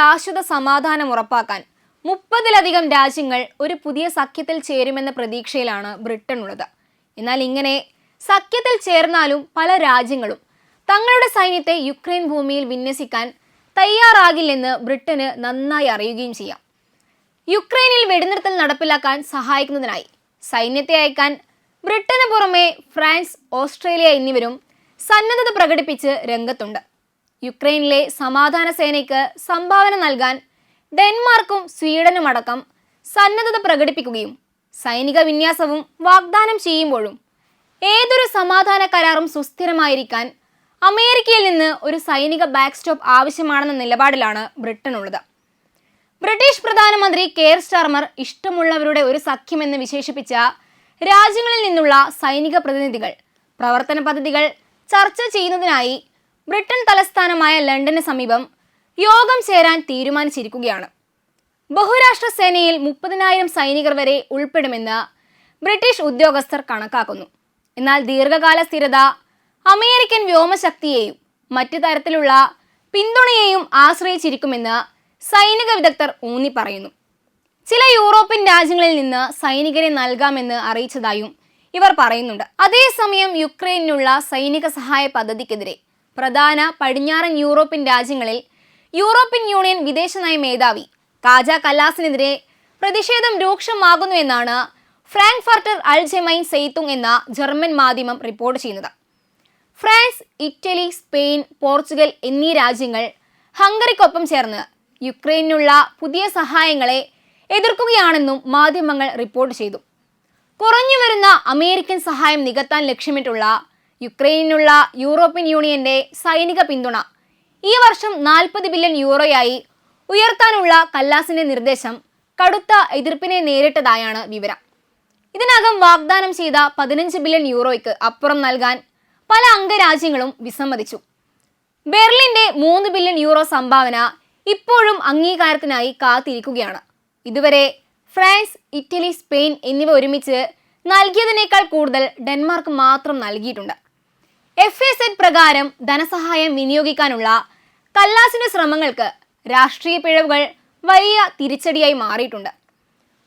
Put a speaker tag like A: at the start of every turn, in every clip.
A: ശാശ്വത സമാധാനം ഉറപ്പാക്കാൻ മുപ്പതിലധികം രാജ്യങ്ങൾ ഒരു പുതിയ സഖ്യത്തിൽ ചേരുമെന്ന പ്രതീക്ഷയിലാണ് ബ്രിട്ടൻ ഉള്ളത്. എന്നാൽ ഇങ്ങനെ സഖ്യത്തിൽ ചേർന്നാലും പല രാജ്യങ്ങളും തങ്ങളുടെ സൈന്യത്തെ യുക്രൈൻ ഭൂമിയിൽ വിന്യസിക്കാൻ തയ്യാറാകില്ലെന്ന് ബ്രിട്ടന് നന്നായി അറിയുകയും ചെയ്യാം. യുക്രൈനിൽ വെടിനിർത്തൽ നടപ്പിലാക്കാൻ സഹായിക്കുന്നതിനായി സൈന്യത്തെ അയക്കാൻ ബ്രിട്ടന് പുറമെ ഫ്രാൻസ് ഓസ്ട്രേലിയ എന്നിവരും സന്നദ്ധത പ്രകടിപ്പിച്ച് രംഗത്തുണ്ട്. യുക്രൈനിലെ സമാധാന സേനയ്ക്ക് സംഭാവന നൽകാൻ ഡെൻമാർക്കും സ്വീഡനും അടക്കം സന്നദ്ധത പ്രകടിപ്പിക്കുകയും സൈനിക വിന്യാസവും വാഗ്ദാനം ചെയ്യുമ്പോഴും ഏതൊരു സമാധാന കരാറും സുസ്ഥിരമായിരിക്കാൻ അമേരിക്കയിൽ നിന്ന് ഒരു സൈനിക ബാക്ക് സ്റ്റോപ്പ് ആവശ്യമാണെന്ന നിലപാടിലാണ് ബ്രിട്ടൻ ഉള്ളത് ബ്രിട്ടീഷ് പ്രധാനമന്ത്രി കെയർ സ്റ്റാർമർ ഇഷ്ടമുള്ളവരുടെ ഒരു സഖ്യമെന്ന് വിശേഷിപ്പിച്ച രാജ്യങ്ങളിൽ നിന്നുള്ള സൈനിക പ്രതിനിധികൾ പ്രവർത്തന പദ്ധതികൾ ചർച്ച ചെയ്യുന്നതിനായി ബ്രിട്ടൻ തലസ്ഥാനമായ ലണ്ടന് സമീപം യോഗം ചേരാൻ തീരുമാനിച്ചിരിക്കുകയാണ്. ബഹുരാഷ്ട്ര സേനയിൽ മുപ്പതിനായിരം സൈനികർ വരെ ഉൾപ്പെടുമെന്ന് ബ്രിട്ടീഷ് ഉദ്യോഗസ്ഥർ കണക്കാക്കുന്നു. എന്നാൽ ദീർഘകാല സ്ഥിരത അമേരിക്കൻ വ്യോമശക്തിയെയും മറ്റു തരത്തിലുള്ള പിന്തുണയെയും ആശ്രയിച്ചിരിക്കുമെന്ന് സൈനിക വിദഗ്ധർ ഊന്നി പറയുന്നു ചില യൂറോപ്യൻ രാജ്യങ്ങളിൽ നിന്ന് സൈനികരെ നൽകാമെന്ന് അറിയിച്ചതായും ഇവർ പറയുന്നുണ്ട്. അതേസമയം യുക്രൈനിനുള്ള സൈനിക സഹായ പദ്ധതിക്കെതിരെ പ്രധാന പടിഞ്ഞാറൻ യൂറോപ്യൻ രാജ്യങ്ങളിൽ യൂറോപ്യൻ യൂണിയൻ വിദേശനയ മേധാവി കാജ കല്ലാസിനെതിരെ പ്രതിഷേധം രൂക്ഷമാകുന്നു എന്നാണ് ഫ്രാങ്ക്ഫർട്ടർ അൾജെമൈൻ സെയ്ത്തുങ് എന്ന ജർമ്മൻ മാധ്യമം റിപ്പോർട്ട് ചെയ്യുന്നത്. ഫ്രാൻസ് ഇറ്റലി സ്പെയിൻ പോർച്ചുഗൽ എന്നീ രാജ്യങ്ങൾ ഹംഗറിക്കൊപ്പം ചേർന്ന് യുക്രൈനിനുള്ള പുതിയ സഹായങ്ങളെ എതിർക്കുകയാണെന്നും മാധ്യമങ്ങൾ റിപ്പോർട്ട് ചെയ്തു. കുറഞ്ഞു വരുന്ന അമേരിക്കൻ സഹായം നികത്താൻ ലക്ഷ്യമിട്ടുള്ള യുക്രൈനിനുള്ള യൂറോപ്യൻ യൂണിയന്റെ സൈനിക പിന്തുണ. ഈ വർഷം നാൽപ്പത് ബില്യൺ യൂറോയായി ഉയർത്താനുള്ള കല്ലാസിന്റെ നിർദ്ദേശം കടുത്ത എതിർപ്പിനെ നേരിട്ടതായാണ് വിവരം. ഇതിനകം വാഗ്ദാനം ചെയ്ത പതിനഞ്ച് ബില്യൺ യൂറോയ്ക്ക് അപ്പുറം നൽകാൻ പല അംഗരാജ്യങ്ങളും വിസമ്മതിച്ചു. ബെർലിന്റെ മൂന്ന് ബില്യൺ യൂറോ സംഭാവന ഇപ്പോഴും അംഗീകാരത്തിനായി കാത്തിരിക്കുകയാണ്. ഇതുവരെ ഫ്രാൻസ് ഇറ്റലി സ്പെയിൻ എന്നിവ ഒരുമിച്ച് നൽകിയതിനേക്കാൾ കൂടുതൽ ഡെൻമാർക്ക് മാത്രം നൽകിയിട്ടുണ്ട്. എഫ് എ സെറ്റ് പ്രകാരം ധനസഹായം വിനിയോഗിക്കാനുള്ള കല്ലാസിന്റെ ശ്രമങ്ങൾക്ക് രാഷ്ട്രീയ പിഴവുകൾ വലിയ തിരിച്ചടിയായി മാറിയിട്ടുണ്ട്.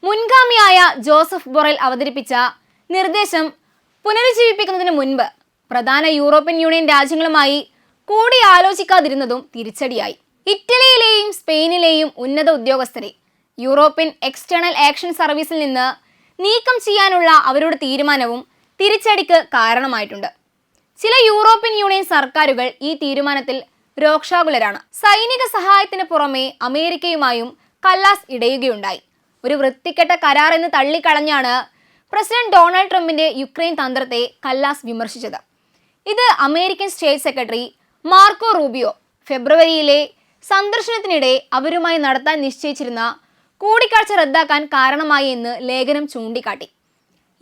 A: മുൻഗാമിയായ ജോസഫ് ബൊറൽ അവതരിപ്പിച്ച നിർദ്ദേശം പുനരുജ്ജീവിപ്പിക്കുന്നതിന് മുൻപ് പ്രധാന യൂറോപ്യൻ യൂണിയൻ രാജ്യങ്ങളുമായി കൂടിയാലോചിക്കാതിരുന്നതും തിരിച്ചടിയായി. ഇറ്റലിയിലെയും സ്പെയിനിലെയും ഉന്നത ഉദ്യോഗസ്ഥരെ യൂറോപ്യൻ എക്സ്റ്റേണൽ ആക്ഷൻ സർവീസിൽ നിന്ന് നീക്കം ചെയ്യാനുള്ള അവരുടെ തീരുമാനവും തിരിച്ചടിക്ക് കാരണമായിട്ടുണ്ട്. ചില യൂറോപ്യൻ യൂണിയൻ സർക്കാരുകൾ ഈ തീരുമാനത്തിൽ രോക്ഷാകുലരാണ്. സൈനിക സഹായത്തിന് പുറമെ അമേരിക്കയുമായും കല്ലാസ് ഇടയുകയുണ്ടായി. ഒരു വൃത്തിക്കെട്ട കരാർ എന്ന് തള്ളിക്കളഞ്ഞാണ് പ്രസിഡന്റ് ഡൊണാൾഡ് ട്രംപിന്റെ യുക്രൈൻ തന്ത്രത്തെ കല്ലാസ് വിമർശിച്ചത്. ഇത് American state secretary Marco Rubio ഫെബ്രുവരിയിലെ സന്ദർശനത്തിനിടെ അവരുമായി നടത്താൻ നിശ്ചയിച്ചിരുന്ന കൂടിക്കാഴ്ച റദ്ദാക്കാൻ കാരണമായി എന്ന് ലേഖനം ചൂണ്ടിക്കാട്ടി.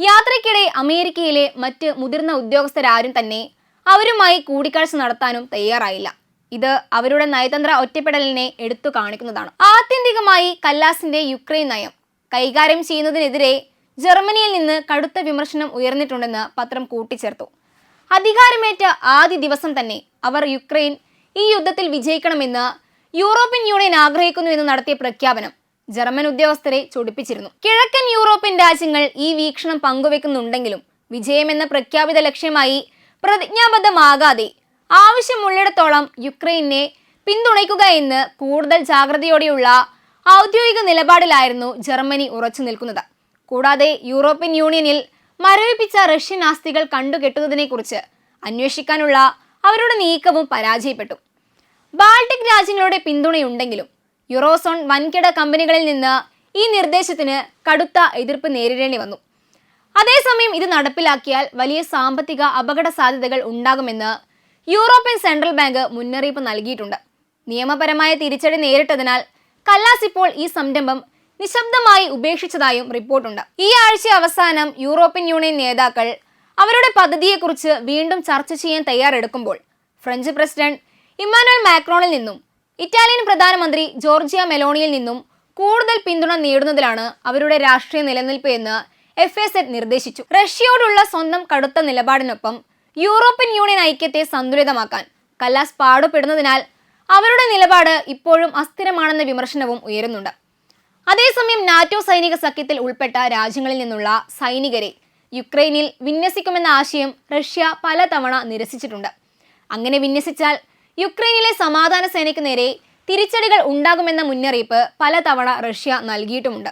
A: യാത്രയ്ക്കിടെ അമേരിക്കയിലെ മറ്റ് മുതിർന്ന ഉദ്യോഗസ്ഥരാരും തന്നെ അവരുമായി കൂടിക്കാഴ്ച നടത്താനും തയ്യാറായില്ല. ഇത് അവരുടെ നയതന്ത്ര ഒറ്റപ്പെടലിനെ എടുത്തു കാണിക്കുന്നതാണ്. ആത്യന്തികമായി കല്ലാസിന്റെ യുക്രൈൻ നയം കൈകാര്യം ചെയ്യുന്നതിനെതിരെ ജർമ്മനിയിൽ നിന്ന് കടുത്ത വിമർശനം ഉയർന്നിട്ടുണ്ടെന്ന് പത്രം കൂട്ടിച്ചേർത്തു. അധികാരമേറ്റ ആദ്യ ദിവസം തന്നെ അവർ യുക്രൈൻ ഈ യുദ്ധത്തിൽ വിജയിക്കണമെന്ന് യൂറോപ്യൻ യൂണിയൻ ആഗ്രഹിക്കുന്നുവെന്ന് നടത്തിയ പ്രഖ്യാപനം ജർമ്മൻ ഉദ്യോഗസ്ഥരെ ചൊടിപ്പിച്ചിരുന്നു. കിഴക്കൻ യൂറോപ്യൻ രാജ്യങ്ങൾ ഈ വീക്ഷണം പങ്കുവെക്കുന്നുണ്ടെങ്കിലും വിജയമെന്ന പ്രഖ്യാപിത ലക്ഷ്യമായി പ്രതിജ്ഞാബദ്ധമാകാതെ ആവശ്യമുള്ളിടത്തോളം യുക്രൈനെ പിന്തുണയ്ക്കുക എന്ന് കൂടുതൽ ജാഗ്രതയോടെയുള്ള ഔദ്യോഗിക നിലപാടിലായിരുന്നു ജർമ്മനി ഉറച്ചു നിൽക്കുന്നത്. കൂടാതെ യൂറോപ്യൻ യൂണിയനിൽ മരവിപ്പിച്ച റഷ്യൻ ആസ്തികൾ കണ്ടുകെട്ടുന്നതിനെക്കുറിച്ച് അന്വേഷിക്കാനുള്ള അവരുടെ നീക്കവും പരാജയപ്പെട്ടു. ബാൾട്ടിക് രാജ്യങ്ങളുടെ പിന്തുണയുണ്ടെങ്കിലും യൂറോസോൺ വൻകിട കമ്പനികളിൽ നിന്ന് ഈ നിർദ്ദേശത്തിന് കടുത്ത എതിർപ്പ് നേരിടേണ്ടി വന്നു. അതേസമയം ഇത് നടപ്പിലാക്കിയാൽ വലിയ സാമ്പത്തിക അപകട സാധ്യതകൾ ഉണ്ടാകുമെന്ന് യൂറോപ്യൻ സെൻട്രൽ ബാങ്ക് മുന്നറിയിപ്പ് നൽകിയിട്ടുണ്ട്. നിയമപരമായ തിരിച്ചടി നേരിട്ടതിനാൽ കല്ലാസ് ഇപ്പോൾ ഈ സംരംഭം നിശബ്ദമായി ഉപേക്ഷിച്ചതായും റിപ്പോർട്ടുണ്ട്. ഈ ആഴ്ച അവസാനം യൂറോപ്യൻ യൂണിയൻ നേതാക്കൾ അവരുടെ പദ്ധതിയെക്കുറിച്ച് വീണ്ടും ചർച്ച ചെയ്യാൻ തയ്യാറെടുക്കുമ്പോൾ ഫ്രഞ്ച് പ്രസിഡന്റ് ഇമ്മാനുവൽ മാക്രോണിൽ നിന്നും ഇറ്റാലിയൻ പ്രധാനമന്ത്രി ജോർജിയ മെലോണിയിൽ നിന്നും കൂടുതൽ പിന്തുണ നേടുന്നതിലാണ് അവരുടെ രാഷ്ട്രീയ നിലനിൽപ്പ് എന്ന് എഫ് എസ് എഡ് നിർദ്ദേശിച്ചു. റഷ്യയോടുള്ള സ്വന്തം കടുത്ത നിലപാടിനൊപ്പം യൂറോപ്യൻ യൂണിയൻ ഐക്യത്തെ സന്തുലിതമാക്കാൻ കലാസ് പാടുപെടുന്നതിനാൽ അവരുടെ നിലപാട് ഇപ്പോഴും അസ്ഥിരമാണെന്ന വിമർശനവും ഉയരുന്നുണ്ട്. അതേസമയം നാറ്റോ സൈനിക സഖ്യത്തിൽ ഉൾപ്പെട്ട രാജ്യങ്ങളിൽ നിന്നുള്ള സൈനികരെ യുക്രൈനിൽ വിന്യസിക്കുമെന്ന ആശയം റഷ്യ പലതവണ നിരസിച്ചിട്ടുണ്ട്. അങ്ങനെ വിന്യസിച്ചാൽ യുക്രൈനിലെ സമാധാന സേനയ്ക്ക് നേരെ തിരിച്ചടികൾ ഉണ്ടാകുമെന്ന മുന്നറിയിപ്പ് പലതവണ റഷ്യ നൽകിയിട്ടുമുണ്ട്.